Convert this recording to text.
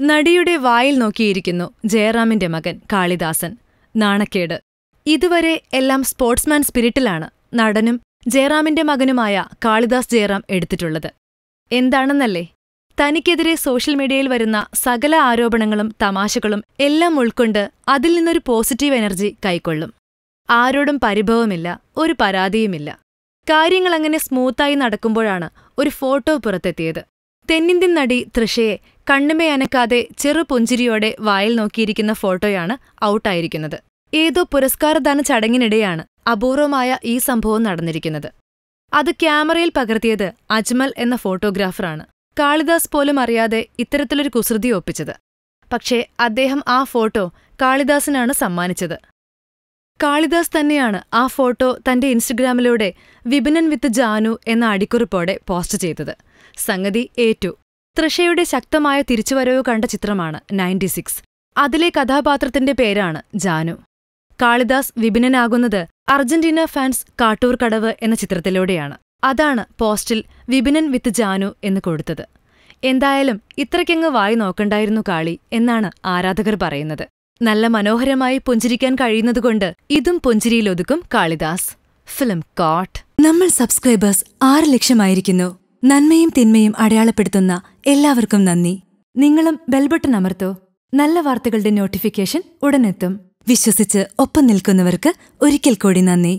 നടിയുടെ വായിൽ നോക്കിയിരിക്കുന്നു ജയറാമിന്റെ മകൻ കാളിദാസൻ. നാണക്കേട്. ഇതുവരെ എല്ലാം സ്പോർട്സ്മാൻ സ്പിരിറ്റിലാണ് നടനും ജയറാമിന്റെ മകനുമായ കാളിദാസ് ജയറാം എടുത്തിട്ടുള്ളത്. എന്താണെന്നല്ലേ? തനിക്കെതിരെ സോഷ്യൽ മീഡിയയിൽ വരുന്ന സകല ആരോപണങ്ങളും തമാശകളും എല്ലാം ഉൾക്കൊണ്ട് അതിൽ നിന്നൊരു പോസിറ്റീവ് എനർജി കൈക്കൊള്ളും. ആരോടും പരിഭവമില്ല ഒരു പരാതിയുമില്ല. കാര്യങ്ങളങ്ങനെ സ്മൂത്തായി നടക്കുമ്പോഴാണ് ഒരു ഫോട്ടോ പുറത്തെത്തിയത്. തെന്നിന്ത്യൻ നടി തൃഷയെ കണ്ണുമയനക്കാതെ ചെറുപുഞ്ചിരിയോടെ വായിൽ നോക്കിയിരിക്കുന്ന ഫോട്ടോയാണ് ഔട്ടായിരിക്കുന്നത്. ഏതോ പുരസ്കാരദാന ചടങ്ങിനിടെയാണ് അപൂർവമായ ഈ സംഭവം നടന്നിരിക്കുന്നത്. അത് ക്യാമറയിൽ പകർത്തിയത് അജ്മൽ എന്ന ഫോട്ടോഗ്രാഫറാണ്. കാളിദാസ് പോലും അറിയാതെ ഇത്തരത്തിലൊരു കുസൃതി ഒപ്പിച്ചത്. പക്ഷേ അദ്ദേഹം ആ ഫോട്ടോ കാളിദാസിനാണ് സമ്മാനിച്ചത്. കാളിദാസ് തന്നെയാണ് ആ ഫോട്ടോ തന്റെ ഇൻസ്റ്റഗ്രാമിലൂടെ വിപിനൻ വിത്ത് ജാനു എന്ന അടിക്കുറിപ്പോടെ പോസ്റ്റ് ചെയ്തത്. സംഗതി ഏറ്റു തൃഷയുടെ ശക്തമായ തിരിച്ചുവരവ് കണ്ട ചിത്രമാണ് നയന്റി സിക്സ്. അതിലെ കഥാപാത്രത്തിന്റെ പേരാണ് ജാനു. കാളിദാസ് വിപിനനാകുന്നത് അർജന്റീന ഫാൻസ് കാട്ടൂർ കടവ് എന്ന ചിത്രത്തിലൂടെയാണ്. അതാണ് പോസ്റ്റിൽ വിപിനൻ വിത്ത് ജാനു എന്ന് കൊടുത്തത്. എന്തായാലും ഇത്രയ്ക്കങ്ങ് വായി നോക്കണ്ടായിരുന്നു കാളി എന്നാണ് ആരാധകർ പറയുന്നത്. നല്ല മനോഹരമായി പുഞ്ചിരിക്കാൻ കഴിയുന്നതുകൊണ്ട് ഇതും പുഞ്ചിരിയിലൊതുക്കും കാളിദാസ്. ഫിലിം കോട്ട് നമ്മൾ സബ്സ്ക്രൈബേഴ്സ് ആറ് ലക്ഷമായിരിക്കുന്നു. നന്മയും തിന്മയും അടയാളപ്പെടുത്തുന്ന എല്ലാവർക്കും നന്ദി. നിങ്ങളും ബെൽബട്ടൺ അമർത്തോ. നല്ല വാർത്തകളുടെ നോട്ടിഫിക്കേഷൻ ഉടനെത്തും. വിശ്വസിച്ച് ഒപ്പം നിൽക്കുന്നവർക്ക് ഒരിക്കൽ കൂടി നന്ദി.